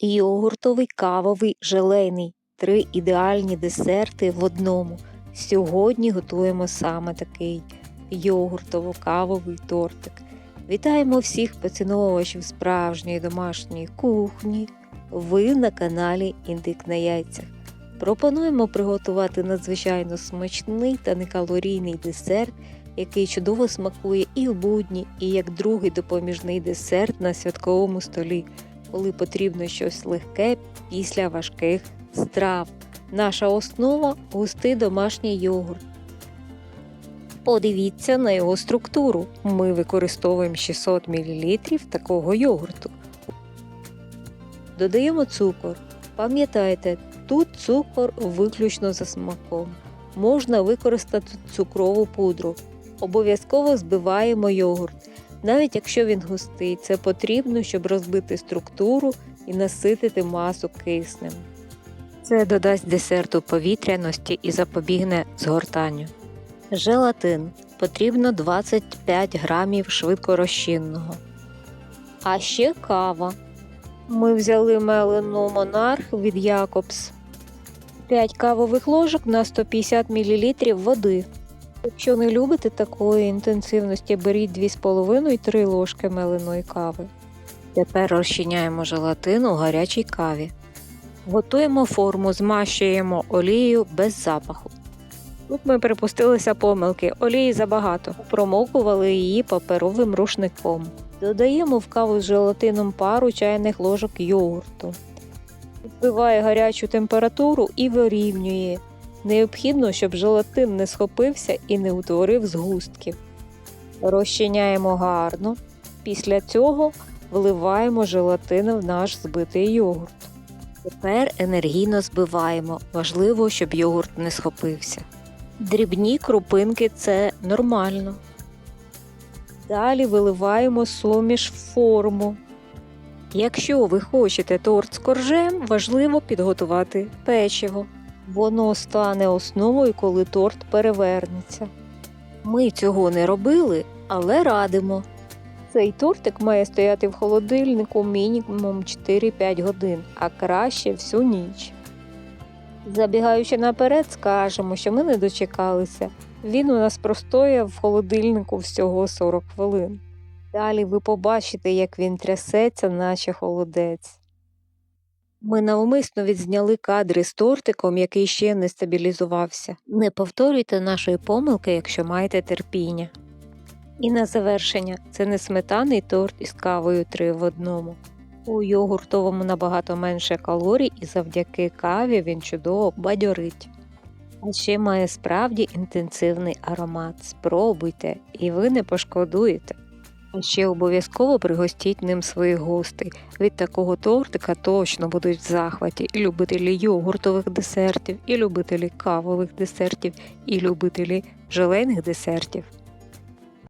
Йогуртовий, кавовий, желейний. Три ідеальні десерти в одному. Сьогодні готуємо саме такий йогуртово-кавовий тортик. Вітаємо всіх поціновувачів справжньої домашньої кухні. Ви на каналі Індик на яйцях. Пропонуємо приготувати надзвичайно смачний та некалорійний десерт, який чудово смакує і в будні, і як другий допоміжний десерт на святковому столі, коли потрібно щось легке після важких страв. Наша основа густий домашній йогурт. Подивіться на його структуру. Ми використовуємо 600 мл такого йогурту. Додаємо цукор. Пам'ятайте, тут цукор виключно за смаком. Можна використати цукрову пудру. Обов'язково збиваємо йогурт. Навіть якщо він густий, це потрібно, щоб розбити структуру і наситити масу киснем. Це додасть десерту повітряності і запобігне згортанню. Желатин потрібно 25 грамів швидкорозчинного. А ще кава. Ми взяли мелену монарх від Якобс. 5 кавових ложок на 150 мл води. Якщо не любите такої інтенсивності, беріть 2,5-3 ложки меленої кави. Тепер розчиняємо желатин у гарячій каві. Готуємо форму, змащуємо олією без запаху. Тут ми припустилися помилки, олії забагато. Промокували її паперовим рушником. Додаємо в каву з желатином пару чайних ложок йогурту. Вбиває гарячу температуру і вирівнює. Необхідно, щоб желатин не схопився і не утворив згустків. Розчиняємо гарно. Після цього вливаємо желатин в наш збитий йогурт. Тепер енергійно збиваємо. Важливо, щоб йогурт не схопився. Дрібні крупинки це нормально. Далі виливаємо суміш в форму. Якщо ви хочете торт з коржем, важливо підготувати печиво. Воно стане основою, коли торт перевернеться. Ми цього не робили, але радимо. Цей тортик має стояти в холодильнику мінімум 4-5 годин, а краще всю ніч. Забігаючи наперед, скажемо, що ми не дочекалися. Він у нас простояв в холодильнику всього 40 хвилин. Далі ви побачите, як він трясеться, наче холодець. Ми навмисно відзняли кадри з тортиком, який ще не стабілізувався. Не повторюйте нашої помилки, якщо маєте терпіння. І на завершення це не сметаний торт із кавою 3 в одному. У йогуртовому набагато менше калорій і завдяки каві він чудово бадьорить. А ще має справді інтенсивний аромат. Спробуйте, і ви не пошкодуєте. Ще обов'язково пригостіть ним своїх гостей. Від такого тортика точно будуть в захваті і любителі йогуртових десертів, і любителі кавових десертів, і любителі желейних десертів.